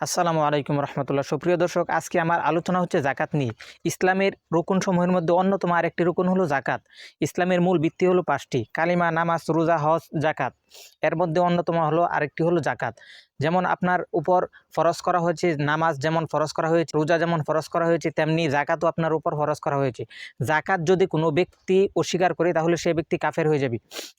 আসসালামু আলাইকুম রহমতুল্লাহ। সুপ্রিয় দর্শক, আজকে আমার আলোচনা হচ্ছে জাকাত নিয়ে। ইসলামের রোকন সমূহের মধ্যে অন্যতম আরেকটি রোকন হলো জাকাত। ইসলামের মূল ভিত্তি হলো পাঁচটি। কালিমা, নামাজ, রোজা, হজ, জাকাত। এর মধ্যে অন্যতম হলো আরেকটি হলো জাকাত। যেমন আপনার উপর ফরজ করা হয়েছে, নামাজ যেমন ফরজ করা হয়েছে, রোজা যেমন ফরজ করা হয়েছে, তেমনি জাকাতও আপনার উপর ফরজ করা হয়েছে। জাকাত যদি কোনো ব্যক্তি অস্বীকার করে, তাহলে সে ব্যক্তি কাফের হয়ে যাবে।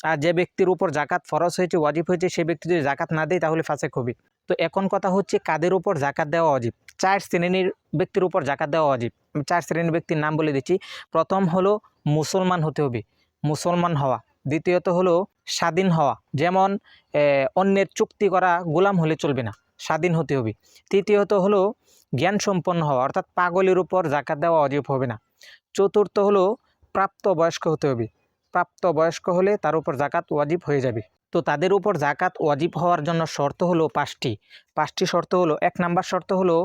আর যে ব্যক্তির উপর জাকাত ফরজ হয়েছে, ওয়াজিব হয়েছে, সে ব্যক্তি যদি জাকাত না দেয়, তাহলে ফাঁসেক হবে। তো এখন কথা হচ্ছে, কাদের উপর জাকাত দেওয়া অজীব চার শ্রেণির ব্যক্তির উপর জাকাত দেওয়া অজীব চার শ্রেণির ব্যক্তির নাম বলে দিচ্ছি। প্রথম হলো মুসলমান হতে হবে, মুসলমান হওয়া। দ্বিতীয়ত হলো স্বাধীন হওয়া। যেমন অন্যের চুক্তি করা গোলাম হলে চলবে না, স্বাধীন হতে হবে। তৃতীয়ত হলো জ্ঞান সম্পন্ন হওয়া, অর্থাৎ পাগলের উপর জাকাত দেওয়া অজীব হবে না। চতুর্থ হলো প্রাপ্ত বয়স্ক হতে হবে। প্রাপ্ত বয়স্ক হলে তার উপর জাকাত ওয়াজিব হয়ে যাবে। তো তাদের উপর জাকাত ওয়াজিব হওয়ার জন্য শর্ত হলো পাঁচটি। পাঁচটি শর্ত হলো, এক নাম্বার শর্ত হলো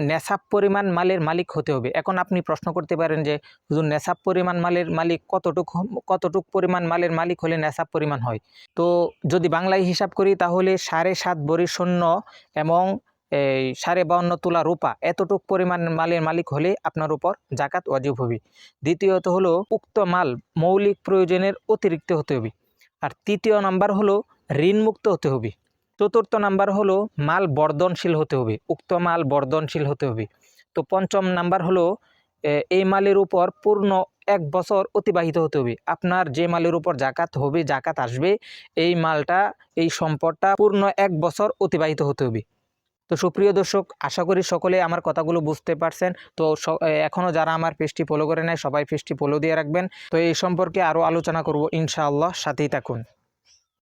নেশাব পরিমাণ মালের মালিক হতে হবে। এখন আপনি প্রশ্ন করতে পারেন যে, হুজুর, নেশাব পরিমাণ মালের মালিক কতটুক কতটুক পরিমাণ মালের মালিক হলে নেশাব পরিমাণ হয়? তো যদি বাংলায় হিসাব করি, তাহলে সাড়ে সাত বড়ি শূন্য এবং এই সাড়ে বাউন্ন তোলা রূপা এতটুক পরিমাণ মালের মালিক হলে আপনার উপর জাকাত ওয়াজিব হবে। দ্বিতীয়ত হলো, উক্ত মাল মৌলিক প্রয়োজনের অতিরিক্ত হতে হবে। আর তৃতীয় নাম্বার হলো, ঋণমুক্ত হতে হবে। চতুর্থ নাম্বার হলো মাল বর্ধনশীল হতে হবে, উক্ত মাল বর্ধনশীল হতে হবে। তো পঞ্চম নাম্বার হলো এই মালের উপর পূর্ণ এক বছর অতিবাহিত হতে হবে। আপনার যে মালের উপর জাকাত হবে, জাকাত আসবে, এই মালটা, এই সম্পদটা পূর্ণ এক বছর অতিবাহিত হতে হবে। তো সুপ্রিয় দর্শক, আশা করি সকলে আমার কথাগুলো বুঝতে পারছেন। তো এখনও যারা আমার পেজটি ফলো করে নেয় সবাই পেজটি ফলো দিয়ে রাখবেন। তো এই সম্পর্কে আরও আলোচনা করব, ইনশাআল্লাহ, সাথেই থাকুন।